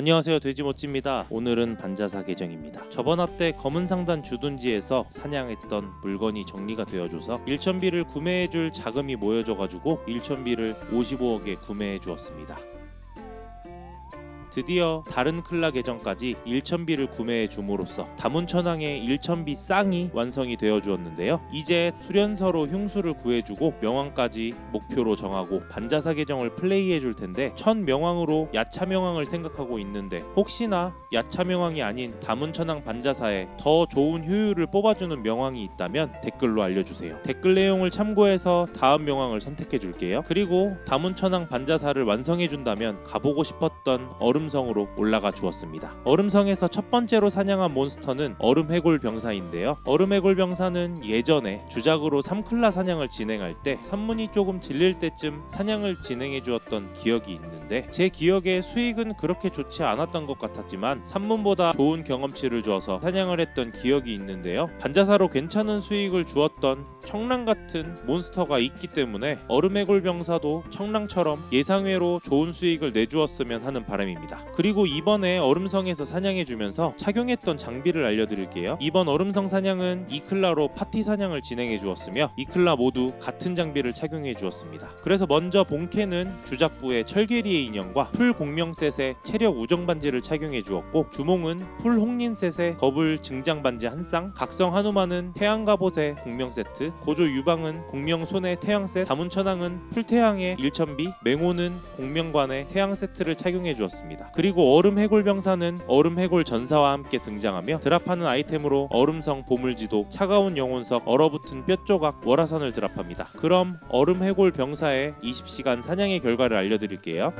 안녕하세요. 돼지모찌입니다. 오늘은 반자사 계정입니다. 저번 화때 검은 상단 주둔지에서 사냥했던 물건이 정리가 되어줘서 일천비를 구매해줄 자금이 모여져가지고 일천비를 55억에 구매해 주었습니다 드디어 다른 클라 계정까지 1천비를 구매해 줌으로써 다문천왕의 1천비 쌍이 완성이 되어 주었는데요. 이제 수련서로 흉수를 구해주고 명왕까지 목표로 정하고 반자사 계정을 플레이해 줄 텐데 첫 명왕으로 야차 명왕을 생각하고 있는데 혹시나 야차 명왕이 아닌 다문천왕 반자사에 더 좋은 효율을 뽑아주는 명왕이 있다면 댓글로 알려주세요. 댓글 내용을 참고해서 다음 명왕을 선택해 줄게요. 그리고 다문천왕 반자사를 완성해 준다면 가보고 싶었던 얼음 성으로 올라가 주었습니다. 얼음성에서 첫 번째로 사냥한 몬스터는 얼음 해골 병사인데요. 얼음 해골 병사는 예전에 주작으로 3클라 사냥을 진행할 때 산문이 조금 질릴 때쯤 사냥을 진행해 주었던 기억이 있는데 제 기억에 수익은 그렇게 좋지 않았던 것 같았지만 산문보다 좋은 경험치를 주어서 사냥을 했던 기억이 있는데요. 반자사로 괜찮은 수익을 주었던 청랑 같은 몬스터가 있기 때문에 얼음 해골 병사도 청랑처럼 예상외로 좋은 수익을 내주었으면 하는 바람입니다. 그리고 이번에 얼음성에서 사냥해 주면서 착용했던 장비를 알려드릴게요. 이번 얼음성 사냥은 이클라로 파티 사냥을 진행해 주었으며 이클라 모두 같은 장비를 착용해 주었습니다. 그래서 먼저 본캐는 주작부의 철계리의 인형과 풀 공명 셋의 체력 우정 반지를 착용해 주었고 주몽은 풀 홍린 셋의 거불 증장 반지 한 쌍, 각성 한우마는 태양 갑옷의 공명 세트, 고조 유방은 공명 손의 태양 세트, 다문 천왕은 풀 태양의 일천비, 맹호는 공명관의 태양 세트를 착용해 주었습니다. 그리고 얼음 해골 병사는 얼음 해골 전사와 함께 등장하며 드랍하는 아이템으로 얼음성 보물지도, 차가운 영혼석, 얼어붙은 뼈조각, 월화선을 드랍합니다. 그럼 얼음 해골 병사의 20시간 사냥의 결과를 알려드릴게요.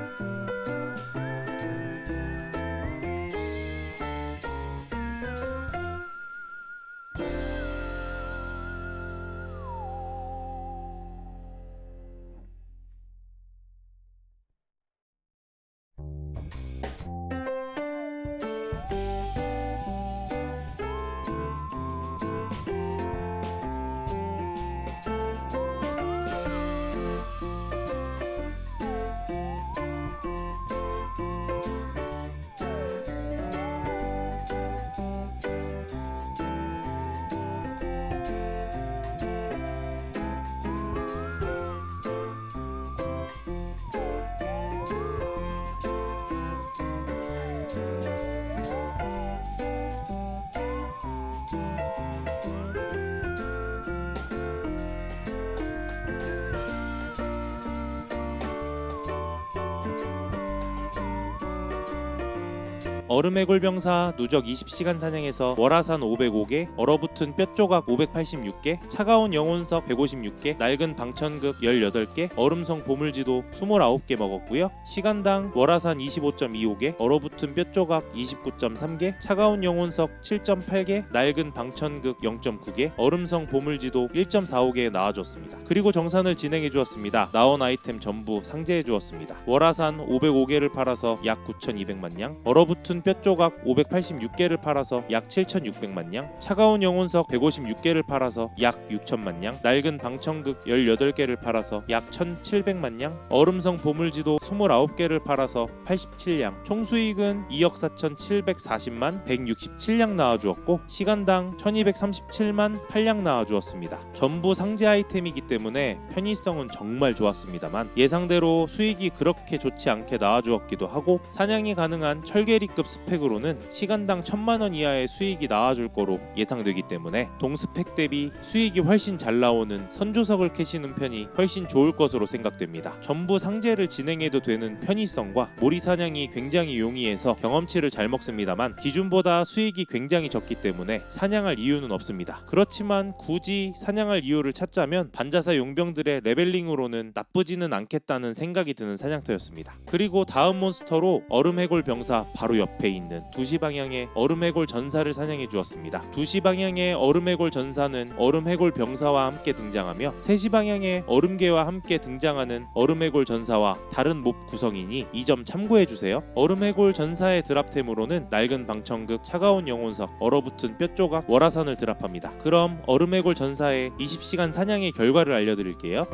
얼음의 골병사 누적 20시간 사냥에서 월화산 505개, 얼어붙은 뼈조각 586개, 차가운 영혼석 156개, 낡은 방천급 18개, 얼음성 보물지도 29개 먹었고요. 시간당 월화산 25.25개, 얼어붙은 뼈조각 29.3개, 차가운 영혼석 7.8개, 낡은 방천급 0.9개, 얼음성 보물지도 1.45개 나와줬습니다. 그리고 정산을 진행해 주었습니다. 나온 아이템 전부 상제해 주었습니다. 월화산 505개를 팔아서 약 9,200만 양, 얼어붙은 뼈 조각 586개를 팔아서 약 7,600만 양, 차가운 영혼석 156개를 팔아서 약 6천만 양, 낡은 방청극 18개를 팔아서 약 1,700만 양, 얼음성 보물지도 29개를 팔아서 87양, 총 수익은 2억 4,740만 167양 나와주었고 시간당 1,237만 8양 나와주었습니다. 전부 상제 아이템이기 때문에 편의성은 정말 좋았습니다만 예상대로 수익이 그렇게 좋지 않게 나와주었기도 하고 사냥이 가능한 철계리급 스펙으로는 시간당 천만 원 이하의 수익이 나와줄 거로 예상되기 때문에 동스펙 대비 수익이 훨씬 잘 나오는 선조석을 캐시는 편이 훨씬 좋을 것으로 생각됩니다. 전부 상제를 진행해도 되는 편의성과 모리 사냥이 굉장히 용이해서 경험치를 잘 먹습니다만 기준보다 수익이 굉장히 적기 때문에 사냥할 이유는 없습니다. 그렇지만 굳이 사냥할 이유를 찾자면 반자사 용병들의 레벨링으로는 나쁘지는 않겠다는 생각이 드는 사냥터였습니다. 그리고 다음 몬스터로 얼음 해골 병사 바로 옆에 있는 2시 방향의 얼음 해골 전사를 사냥해 주었습니다. 2시 방향의 얼음 해골 전사는 얼음 해골 병사와 함께 등장하며 3시 방향의 얼음개와 함께 등장하는 얼음 해골 전사와 다른 몹 구성이니 이 점 참고해 주세요. 얼음 해골 전사의 드랍템으로는 낡은 방청극, 차가운 영혼석, 얼어붙은 뼈조각, 월화산을 드랍합니다. 그럼 얼음 해골 전사의 20시간 사냥의 결과를 알려드릴게요.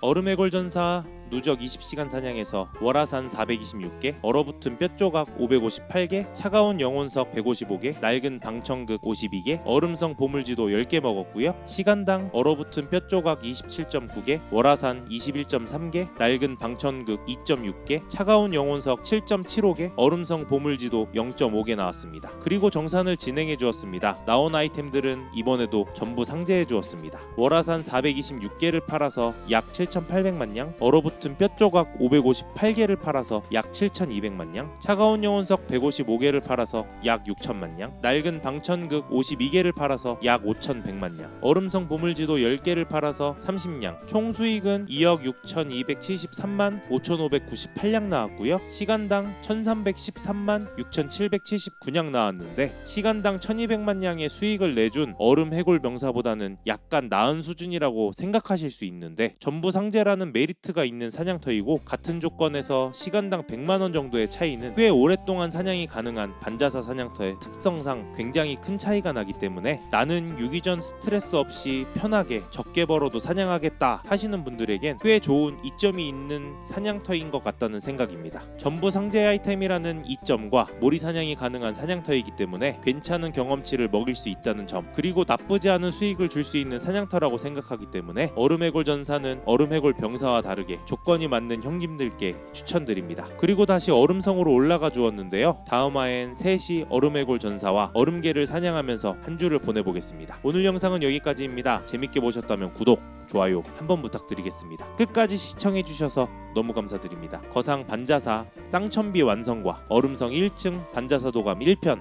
얼음의 골전사 누적 20시간 사냥에서 월화산 426개, 얼어붙은 뼈조각 558개, 차가운 영혼석 155개, 낡은 방청극 52개, 얼음성 보물지도 10개 먹었고요. 시간당 얼어붙은 뼈조각 27.9개, 월화산 21.3개, 낡은 방천극 2.6개, 차가운 영혼석 7.75개, 얼음성 보물지도 0.5개 나왔습니다. 그리고 정산을 진행해 주었습니다. 나온 아이템들은 이번에도 전부 상제해 주었습니다. 월화산 426개를 팔아서 약 7,800만 양, 얼어붙은 뼈조각 558개를 팔아서 약 7,200만 양, 차가운 영혼석 155개를 팔아서 약 6천만 양, 낡은 방천극 52개를 팔아서 약 5,100만 양, 얼음성 보물지도 10개를 팔아서 30량, 총 수익은 2억 6,273만 5,598량 나왔고요. 시간당 1,313만 6,779냥 나왔는데 시간당 1,200만 량의 수익을 내준 얼음 해골 명사보다는 약간 나은 수준이라고 생각하실 수 있는데 전부 상제라는 메리트가 있는 사냥터이고 같은 조건에서 시간당 100만 원 정도의 차이는 꽤 오랫동안 사냥이 가능한 반자사 사냥터의 특성상 굉장히 큰 차이가 나기 때문에 나는 유기전 스트레스 없이 편하게 적게 벌어도 사냥하겠다 하시는 분들에겐 꽤 좋은 이점이 있는 사냥터인 것 같다는 생각입니다. 전부 상제 아이템이라는 이점과 몰이 사냥이 가능한 사냥터이기 때문에 괜찮은 경험치를 먹일 수 있다는 점 그리고 나쁘지 않은 수익을 줄 수 있는 사냥터라고 생각하기 때문에 얼음 해골 전사는 얼음 해골 병사와 다르게 조건이 맞는 형님들께 추천드립니다. 그리고 다시 얼음성으로 올라가 주었는데요. 다음 화엔 셋이 얼음해골 전사와 얼음개를 사냥하면서 한 주를 보내보겠습니다. 오늘 영상은 여기까지입니다. 재밌게 보셨다면 구독, 좋아요 한번 부탁드리겠습니다. 끝까지 시청해 주셔서 너무 감사드립니다. 거상 반자사 쌍천비 완성과 얼음성 1층 반자사 도감 1편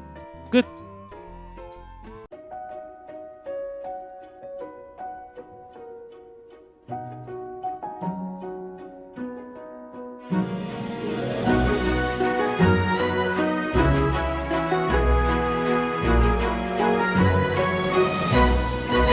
끝!